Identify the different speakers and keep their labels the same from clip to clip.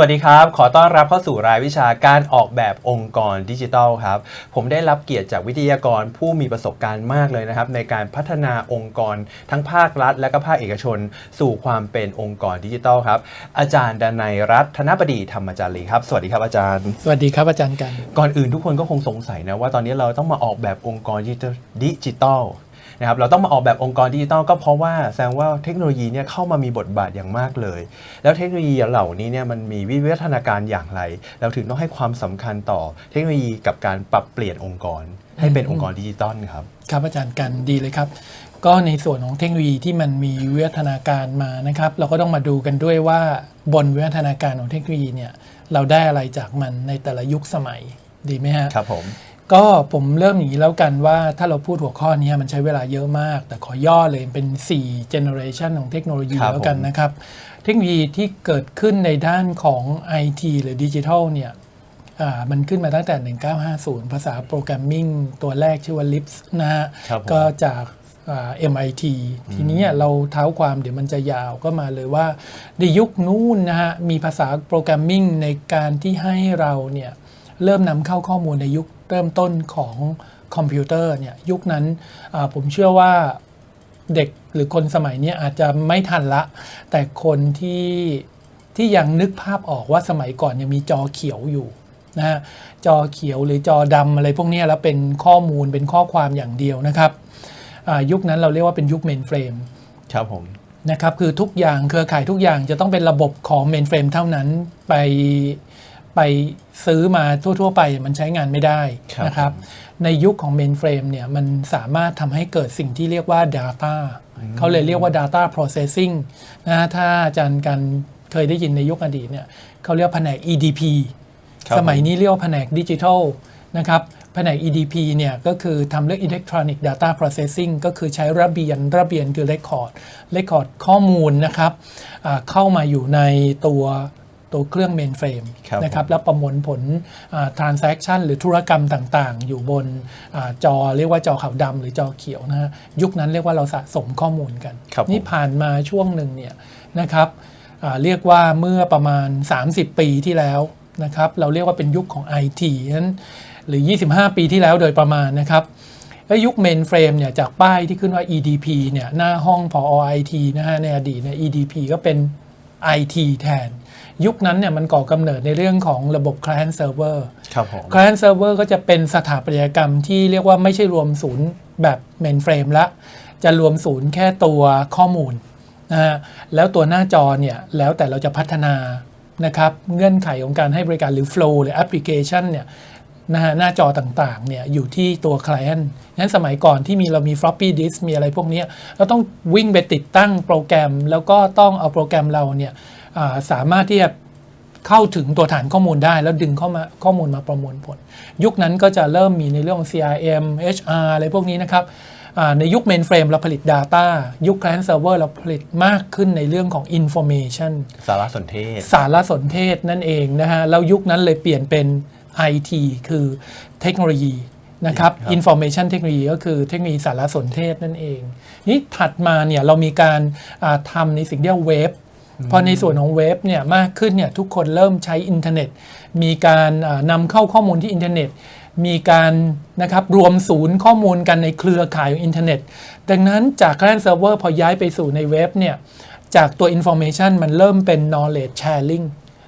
Speaker 1: วัสดีครับ ขอต้อนรับเข้าสู่รายวิชาการออกแบบองค์กรดิจิทัลครับ ผมได้รับเกียรติจากวิทยากรผู้มีประสบการณ์มากเลยนะครับ ในการพัฒนาองค์กรทั้งภาครัฐ และก็ภาคเอกชน สู่ความเป็นองค์กรดิจิทัลครับ อาจารย์ดนัยรัตน์ธนบดีธรรมจารีครับ สวัสดีครับอาจารย์
Speaker 2: สวัสดีครับอาจารย์กัน
Speaker 1: ก่อนอื่นทุกคนก็คงสงสัยนะว่าตอนนี้เราต้องมาออกแบบองค์กรดิจิทัล นะครับเราต้องมาออกแบบองค์กรดิจิทัลก็เพราะว่าแสดงว่าเทคโนโลยีเนี่ยเข้ามามีบทบาทอย่างมากเลย แล้วเทคโนโลยีเหล่านี้เนี่ยมันมีวิวัฒนาการอย่างไร เราถึงต้องให้ความสำคัญต่อเทคโนโลยีกับการปรับเปลี่ยนองค์กร ให้เป็นองค์กรดิจิตอลครับ
Speaker 2: ครับอาจารย์กันดีเลยครับ ก็ในส่วนของเทคโนโลยีที่มันมีวิวัฒนาการมานะครับ เราก็ต้องมาดูกันด้วยว่าบนวิวัฒนาการของเทคโนโลยีเนี่ยเราได้อะไรจากมันในแต่ละยุคสมัยดีไหมฮะ
Speaker 1: ครับผม
Speaker 2: ก็ผมเริ่มอย่างนี้แล้วกันว่าถ้าเราพูดหัวข้อนี้มันใช้เวลาเยอะมาก แต่ขอย่อเลยเป็น 4 generation ของเทคโนโลยี
Speaker 1: ครับ
Speaker 2: แล้วกัน
Speaker 1: ผม
Speaker 2: นะครับ เทคโนโลยีที่เกิดขึ้นในด้านของ IT หรือดิจิทัลเนี่ยอ่ามันขึ้นมาตั้งแต่ 1950 ภาษาโปรแกรมมิ่งตัวแรกชื่อว่า Lisp นะฮะ
Speaker 1: ครับผม
Speaker 2: ก็จากอ่า MIT ทีนี้เราเท้าความเดี๋ยวมันจะยาวก็มาเลยว่า ในยุคนู้นนะฮะมีภาษาโปรแกรมมิ่งในการที่ให้เราเนี่ยเริ่มนำเข้าข้อมูลในยุค เริ่มต้นของคอมพิวเตอร์เนี่ยยุคนั้นอ่าผมเชื่อว่าเด็กหรือคนสมัยเนี้ยอาจจะไม่ทันละ แต่คนที่ที่ยังนึกภาพออกว่าสมัยก่อนยังมีจอเขียวอยู่นะฮะจอเขียวหรือจอดำอะไรพวกเนี้ยแล้วเป็นข้อมูลเป็นข้อความอย่างเดียวนะครับอ่ายุคนั้นเราเรียกว่าเป็นยุคเมนเฟรม
Speaker 1: ครับผม
Speaker 2: นะครับคือทุกอย่างเครือข่ายทุกอย่างจะต้องเป็นระบบของเมนเฟรมเท่านั้นไป ไปซื้อมาทั่ว ๆ ไปมันใช้งานไม่ได้
Speaker 1: ครับ
Speaker 2: นะครับ
Speaker 1: ผม
Speaker 2: ในยุคของเมนเฟรมเนี่ยมันสามารถทำให้เกิดสิ่งที่เรียกว่า Data เขาเลยเรียกว่า Data Processing นะฮะถ้าอาจารย์กันเคยได้ยินในยุคอดีตเนี่ยเขาเรียกว่าแผนก EDP
Speaker 1: ครับ
Speaker 2: สมัยนี้เรียกว่าแผนกดิจิทัลนะครับแผนก EDP เนี่ยก็คือทำเรื่อง Electronic Data Processing ก็คือใช้ระเบียนระเบียนคือ Record Record ข้อมูลนะครับอ่าเข้ามาอยู่ในตัว ตัวเครื่อง mainframe
Speaker 1: ครับ
Speaker 2: นะครับ
Speaker 1: ผม
Speaker 2: แล้วประมวลผลอ่า transaction หรือธุรกรรมต่างๆ อยู่บนอาจอเรียกว่าจอขาวดำหรือจอเขียวนะฮะยุคนั้นเรียกว่าเราสะสมข้อมูลกัน
Speaker 1: ครับผม
Speaker 2: นี่ผ่านมาช่วงหนึ่งเนี่ยนะครับอ่าเรียกว่าเมื่อประมาณ 30 ปีที่แล้วนะครับเราเรียกว่าเป็นยุคของ IT นั้นหรือ 25 ปีที่แล้วโดยประมาณนะครับแล้วยุคเมนเฟรมเนี่ยจากป้ายที่ขึ้นว่า EDP เนี่ยหน้าห้องพอ IT นะฮะในอดีตเนี่ย EDP ก็เป็น IT แทน ยุคนั้นเนี่ยมันก่อกำเนิดในเรื่องของระบบ Client Server
Speaker 1: ครับผม
Speaker 2: Client Server ก็จะเป็นสถาปัตยกรรมที่เรียกว่าไม่ใช่รวมศูนย์แบบเมนเฟรมละ จะรวมศูนย์แค่ตัวข้อมูลนะฮะแล้วตัวหน้าจอเนี่ย แล้วแต่เราจะพัฒนานะครับเงื่อนไขของการให้บริการหรือ Flow หรือแอปพลิเคชันเนี่ยนะฮะหน้าจอต่างๆเนี่ยอยู่ที่ตัว Client งั้นสมัยก่อนที่มีเรามี floppy disk มีอะไรพวกเนี้ยเราต้องวิ่งไปติดตั้งโปรแกรม แล้วก็ต้องเอาโปรแกรมเราเนี่ยอ่า สามารถที่จะเข้าถึงตัวฐานข้อมูลได้ แล้วดึงเข้ามาข้อมูลมาประมวลผล ยุคนั้นก็จะเริ่มมีในเรื่องของ CRM HR อะไรพวกนี้นะครับอ่าในยุค mainframe เราผลิต Data ยุค Client Server เราผลิตมากขึ้นในเรื่องของ Information
Speaker 1: สารสนเทศ
Speaker 2: สารสนเทศนั่นเองนะฮะ แล้วยุคนั้นเลยเปลี่ยนเป็น IT คือเทคโนโลยีนะครับ
Speaker 1: ครับ
Speaker 2: Information Technology ก็คือเทคโนโลยีสารสนเทศนั่นเอง นี่ถัดมาเนี่ยเรามีการอ่าทำในสิ่งที่เรียกว่าเว็บ พอในส่วนของเว็บเนี่ยมากขึ้นเนี่ยทุกคนเริ่มใช้อินเทอร์เน็ต มีการอ่านำเข้าข้อมูลที่อินเทอร์เน็ต มีการนะครับรวมศูนย์ข้อมูลกันในเครือข่ายของอินเทอร์เน็ต ดังนั้นจาก Client Server พอย้ายไปสู่ในเว็บเนี่ยจากตัว Information มันเริ่มเป็น knowledge sharing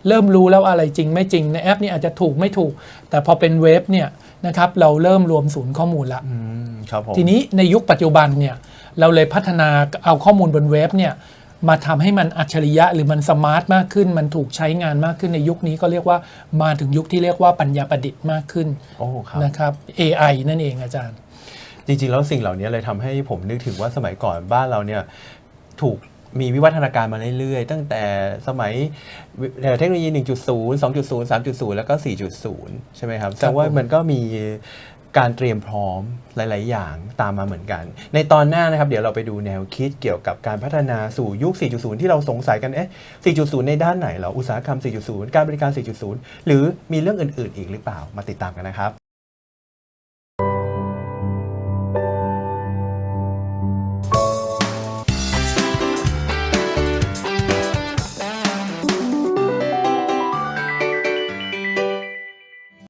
Speaker 2: เริ่มรู้แล้วอะไรจริงไม่จริงในแอปนี้อาจจะถูกไม่ถูก แต่พอเป็นเว็บเนี่ยนะครับเราเริ่มรวมศูนย์ข้อมูลละ
Speaker 1: อืมครับผม
Speaker 2: ทีนี้ในยุคปัจจุบันเนี่ยเราเลยพัฒนาเอาข้อมูลบนเว็บเนี่ย มาทำให้มันอัจฉริยะหรือมันสมาร์ทมากขึ้น มันถูกใช้งานมากขึ้นในยุคนี้ก็เรียกว่ามาถึงยุคที่เรียกว่าปัญญาประดิษฐ์มากขึ้น
Speaker 1: โอ้ครับ
Speaker 2: นะครับ AI นั่นเองอาจารย์
Speaker 1: จริงๆ แล้วสิ่งเหล่านี้เลยทำให้ผมนึกถึงว่าสมัยก่อนบ้านเราเนี่ยถูกมีวิวัฒนาการมาเรื่อยๆ ตั้งแต่สมัยวิเอ่อเทคโนโลยี 1.0 2.0 3.0 แล้วก็ 4.0 ใช่ไหมครับแสดงว่า
Speaker 2: ผม
Speaker 1: มันก็มี การเตรียมพร้อมหลาย ๆ อย่างตามมาเหมือนกัน ในตอนหน้านะครับ เดี๋ยวเราไปดูแนวคิดเกี่ยวกับการพัฒนาสู่ยุค 4.0 ที่เราสงสัยกัน เอ๊ะ 4.0 ในด้านไหนเหรอ อุตสาหกรรม 4.0 การบริการ 4.0 หรือมีเรื่องอื่น ๆ อีกหรือเปล่า มาติดตามกันนะครับ